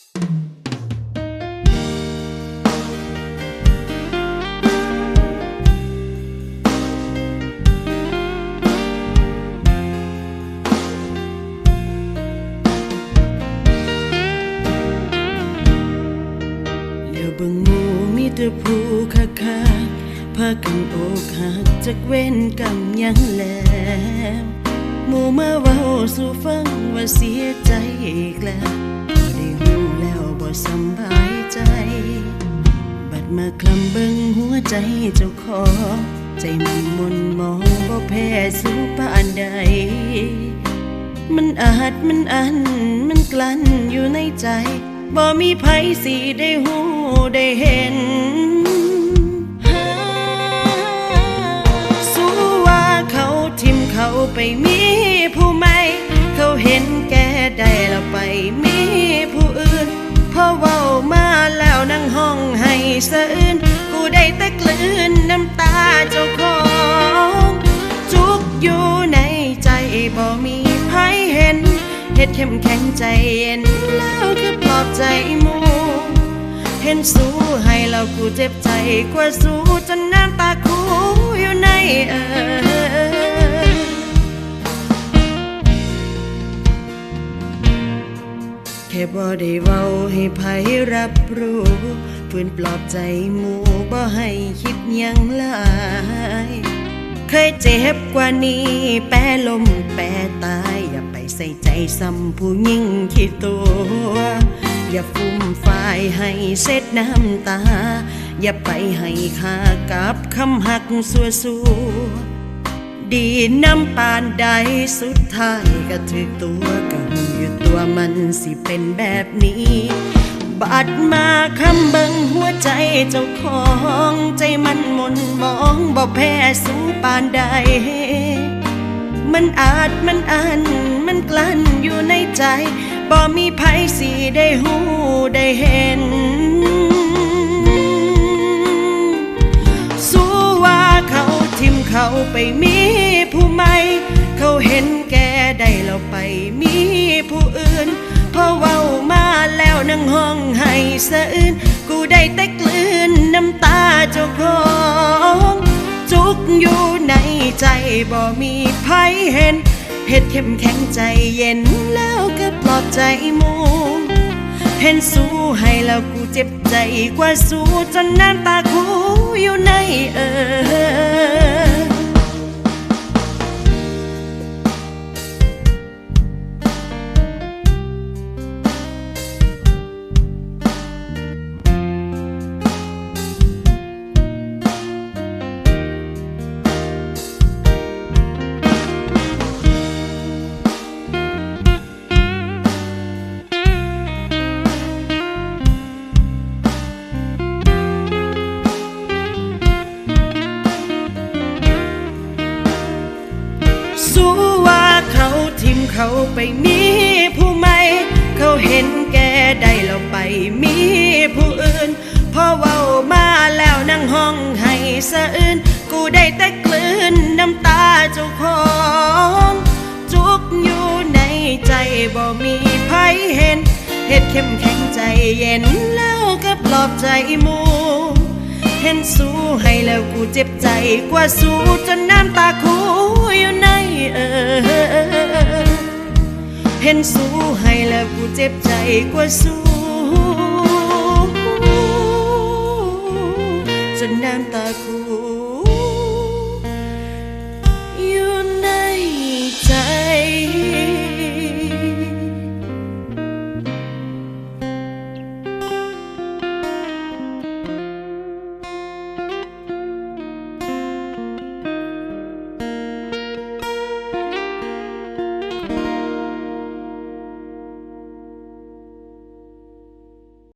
อย่าบังหมูมีแต่ผู้คักคักพากันอกหักจากเว้นกรรมยังแล้วหมูมาเว้าสู่ฟังว่าเสียใจอีกแล้ว บ่สบายใจ บัดมาคลำเบิ่งหัวใจเจ้าของ ใจมันมนมองบ่แพ้สู่ปานใด มันอาจมันอัน มันกลั้นอยู่ในใจ บ่มีไผสิได้หูได้เห็นสู้ว่าเขาทิมเขาไปมีผู้ใหม่ เขาเห็นแก่ได้แล้วไปมี แต่กลืนน้ำตาเจ้าของจุกอยู่ในใจบ่มีไผเห็นเฮ็ดเข้มแข็งใจเย็นแล้วคือปลอบใจหมูเห็นสู้ให้เรากูเจ็บใจกว่าสู้จนน้ำตาคูอยู่ในเออแค่บ่ได้เว้าให้ไผรับรู้ ฝืนปลอบใจหมู่บ่ให้คิดยังหลาย เคยเจ็บกว่านี้ แปรลมแปรตาย อย่าไปใส่ใจซ้ำผู้ยิ่งคิดตัว อย่าฟุ่มฟายให้เช็ดน้ำตา อย่าไปให้ค่ากับคำหักสัวสัวดีน้ำปานใดสุดท้ายก็ถึกตัวก็หูอยู่ตัวมันสิเป็นแบบนี้ บาดมาคำเบิงหัวใจเจ้าของใจมันมนมองบ่แพ้สู้ปานใด มันอาจมันอันมันกลั้นอยู่ในใจบ่มีไผสิได้หูได้เห็น สู้ว่าเขาทิมเขาไปมีผู้ใหม่ สะอื้นกูได้แต่กลืนน้ำตาเจ้าของจุกอยู่ในใจบ่มีไผเห็นเฮ็ดเข้มแข็งใจเย็นแล้วก็ปลอบใจมูเห็นสู้ให้แล้วกูเจ็บใจกว่าสู้จนน้ำตาคูอยู่ เขาไปมีผู้ใหม่ เขาเห็นแกได้เราไปมีผู้อื่น พอเว้ามาแล้วนั่งห้องให้สะอื้นกูได้แต่กลืนน้ำตาเจ้าของจุกอยู่ในใจบ่มีไผเห็นเฮ็ดเข้มแข็งใจเย็นแล้วก็ปลอบใจมูเห็นสู้ให้แล้วกูเจ็บใจกว่าสู้จนน้ำตาคูอยู่ในเออ เห็นสู้ให้แล้วกูเจ็บใจกว่าสู้จนน้ำตาคู